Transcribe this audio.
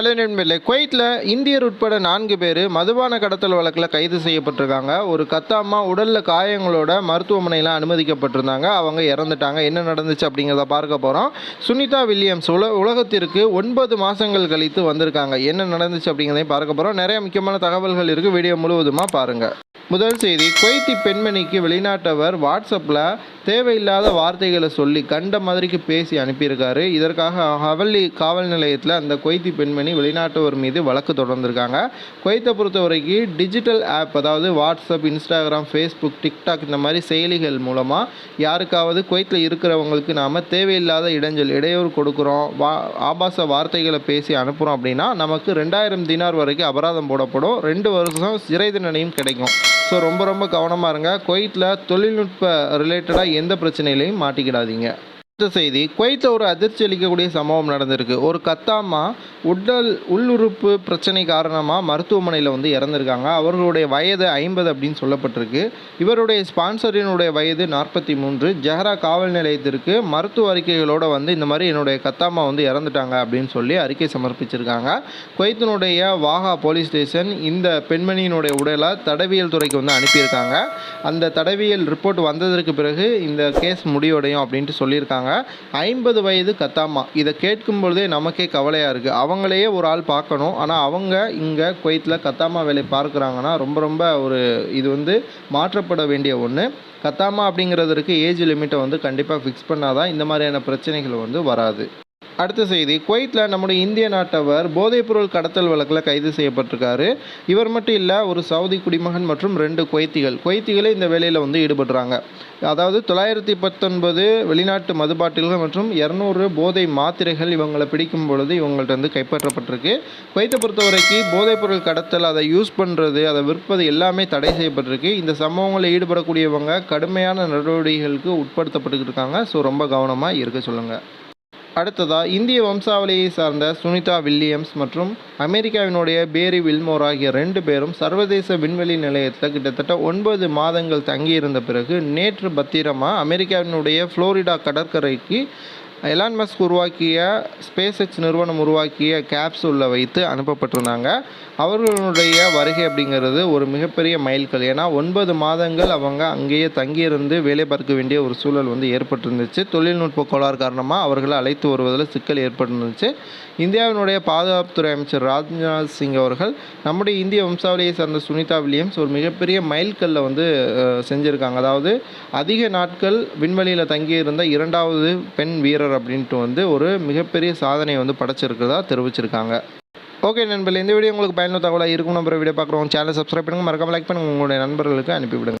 Hello நண்பர்களே குவைத்தில் இந்தியர் உட்பட நான்கு பேர் மதுபான கடத்தல் வழக்கில் கைது செய்யப்பட்டிருக்காங்க. ஒரு கத்தாம்மா உடலில் காயங்களோட மருத்துவமனையில் அனுமதிக்கப்பட்டிருந்தாங்க. அவங்க இறந்துட்டாங்க. என்ன நடந்துச்சு அப்படிங்கிறத பார்க்க போகிறோம் சுனிதா வில்லியம்ஸ் உல உலகத்திற்கு ஒன்பது மாதங்கள் கழித்து வந்திருக்காங்க. என்ன நடந்துச்சு அப்படிங்கிறதையும் பார்க்க போகிறோம் நிறைய முக்கியமான தகவல்கள் இருக்குது வீடியோ முழுவதுமாக பாருங்கள் முதல் செய்தி குவைத்தி பெண்மணிக்கு வெளிநாட்டவர் வாட்ஸ்அப்பில் தேவையில்லாத வார்த்தைகளை சொல்லி கண்ட மாதிரிக்கு பேசி அனுப்பியிருக்காரு. இதற்காக ஹவல்லி காவல் நிலையத்தில் அந்த கொய்த்தி பெண்மணி வெளிநாட்டவர் மீது வழக்கு தொடர்ந்திருக்காங்க. கொய்த்தை பொறுத்த வரைக்கும் டிஜிட்டல் ஆப் அதாவது வாட்ஸ்அப் இன்ஸ்டாகிராம் ஃபேஸ்புக் டிக்டாக் இந்த மாதிரி செயலிகள் மூலமாக யாருக்காவது குவைத்தில் இருக்கிறவங்களுக்கு நாம் தேவையில்லாத இடைஞ்சல் இடையூறு கொடுக்குறோம் வா ஆபாச வார்த்தைகளை பேசி அனுப்புகிறோம் அப்படின்னா நமக்கு ரெண்டாயிரம் தினார் வரைக்கும் அபராதம் போடப்படும். ரெண்டு வருஷம் சிறை தண்டனையும் கிடைக்கும். ஸோ ரொம்ப ரொம்ப கவனமாக இருங்க. குவைத்தில் தொழில்நுட்ப ரிலேட்டடாக எந்த பிரச்சனையிலையும் மாட்டிக்கிடாதீங்க. அடுத்த செய்தி குவைத்தில் ஒரு அதிர்ச்சி அளிக்கக்கூடிய சம்பவம் நடந்திருக்கு. ஒரு கத்தாமா உடல் உள்ளுறுப்பு பிரச்சனை காரணமாக மருத்துவமனையில் வந்து இறந்துருக்காங்க. அவர்களுடைய வயது ஐம்பது அப்படின்னு சொல்லப்பட்டிருக்கு. இவருடைய ஸ்பான்சரினுடைய வயது நாற்பத்தி மூன்று. ஜெஹரா காவல் நிலையத்திற்கு மருத்துவ அறிக்கைகளோடு வந்து இந்த மாதிரி என்னுடைய கத்தாமா வந்து இறந்துட்டாங்க அப்படின்னு சொல்லி அறிக்கை சமர்ப்பிச்சிருக்காங்க. குவைத்தினுடைய வாகா போலீஸ் ஸ்டேஷன் இந்த பெண்மணியினுடைய உடலை தடவியல் துறைக்கு வந்து அனுப்பியிருக்காங்க. அந்த தடவியல் ரிப்போர்ட் வந்ததற்கு பிறகு இந்த கேஸ் முடிவடையும் அப்படின்ட்டு சொல்லியிருக்காங்க. ஐம்பது வயது கத்தாமா. இதை கேட்கும் பொழுதே நமக்கே கவலையாக இருக்குது அவங்களையே ஒரு ஆள் பார்க்கணும். ஆனால் அவங்க இங்கே குவைத்தில் கத்தாமா வேலை பார்க்குறாங்கன்னா ரொம்ப ரொம்ப ஒரு இது வந்து மாற்றப்பட வேண்டிய ஒன்று கத்தாமா அப்படிங்கிறதுக்கு ஏஜ் லிமிட்டை வந்து கண்டிப்பாக ஃபிக்ஸ் பண்ணாதான் இந்த மாதிரியான பிரச்சனைகள் வந்து வராது. அடுத்த செய்தி. குவைத்தில் நம்முடைய இந்திய நாட்டவர் போதைப்பொருள் கடத்தல் வழக்கில் கைது செய்யப்பட்டிருக்காரு. இவர் மட்டும் இல்லை ஒரு சவுதி குடிமகன் மற்றும் ரெண்டு குவைத்திகள். குவைத்திகளே இந்த வேலையில் வந்து ஈடுபடுறாங்க. அதாவது தொள்ளாயிரத்தி பத்தொன்பது வெளிநாட்டு மதுபாட்டில்கள் மற்றும் இரநூறு போதை மாத்திரைகள் இவங்களை பிடிக்கும் பொழுது இவங்கள்ட்ட வந்து கைப்பற்றப்பட்டிருக்கு. குவைத்தை பொறுத்த வரைக்கும் போதைப்பொருள் கடத்தல் அதை யூஸ் பண்ணுறது அதை விற்பது எல்லாமே தடை செய்யப்பட்டிருக்கு. இந்த சம்பவங்களில் ஈடுபடக்கூடியவங்க கடுமையான நடவடிக்கைகளுக்கு உட்படுத்தப்பட்டுக்கிட்டு இருக்காங்க. ஸோ ரொம்ப கவனமாக இருக்க சொல்லுங்கள் அடுத்ததாக இந்திய வம்சாவளியை சார்ந்த சுனிதா வில்லியம்ஸ் மற்றும் அமெரிக்காவினுடைய பேரி வில்மோர் ஆகிய ரெண்டு பேரும் சர்வதேச விண்வெளி நிலையத்தில் கிட்டத்தட்ட ஒன்பது மாதங்கள் தங்கியிருந்த பிறகு நேற்று பத்திரமாக அமெரிக்காவினுடைய ஃப்ளோரிடா கடற்கரைக்கு எலான் மஸ்க் உருவாக்கிய ஸ்பேஸ் எக்ஸ் நிறுவனம் உருவாக்கிய கேப்சூலில் வைத்து அனுப்பப்பட்டிருந்தாங்க. அவர்களுடைய வருகை அப்படிங்கிறது ஒரு மிகப்பெரிய மைல்கல். ஏன்னா ஒன்பது மாதங்கள் அவங்க அங்கேயே தங்கியிருந்து வேலை பார்க்க வேண்டிய ஒரு சூழல் வந்து ஏற்பட்டிருந்துச்சு. தொழில்நுட்ப கோளாறு காரணமாக அவர்களை அழைத்து வருவதில் சிக்கல் ஏற்பட்டிருந்துச்சு. இந்தியாவினுடைய பாதுகாப்புத்துறை அமைச்சர் ராஜ்நாத் சிங் அவர்கள் நம்முடைய இந்திய வம்சாவளியை சார்ந்த சுனிதா வில்லியம்ஸ் ஒரு மிகப்பெரிய மைல்கல்லை வந்து செஞ்சுருக்காங்க. அதாவது அதிக நாட்கள் விண்வெளியில் தங்கியிருந்த இரண்டாவது பெண் வீரர் அப்படின்ட்டு வந்து ஒரு மிகப்பெரிய சாதனையை வந்து படைச்சிருக்கிறதா தெரிவிச்சிருக்காங்க. ஓகே நண்பர்கள் இந்த வீடியோ உங்களுக்கு பயனுள்ள தகவலாக இருக்கும் நம்ம வீடியோ பார்க்குறோம் சேனல் சப்ஸ்கிரைப் பண்ணுங்கள் மறக்காம லைக் பண்ணுங்கள் உங்களுடைய நண்பர்களுக்கு அனுப்பிவிடுங்க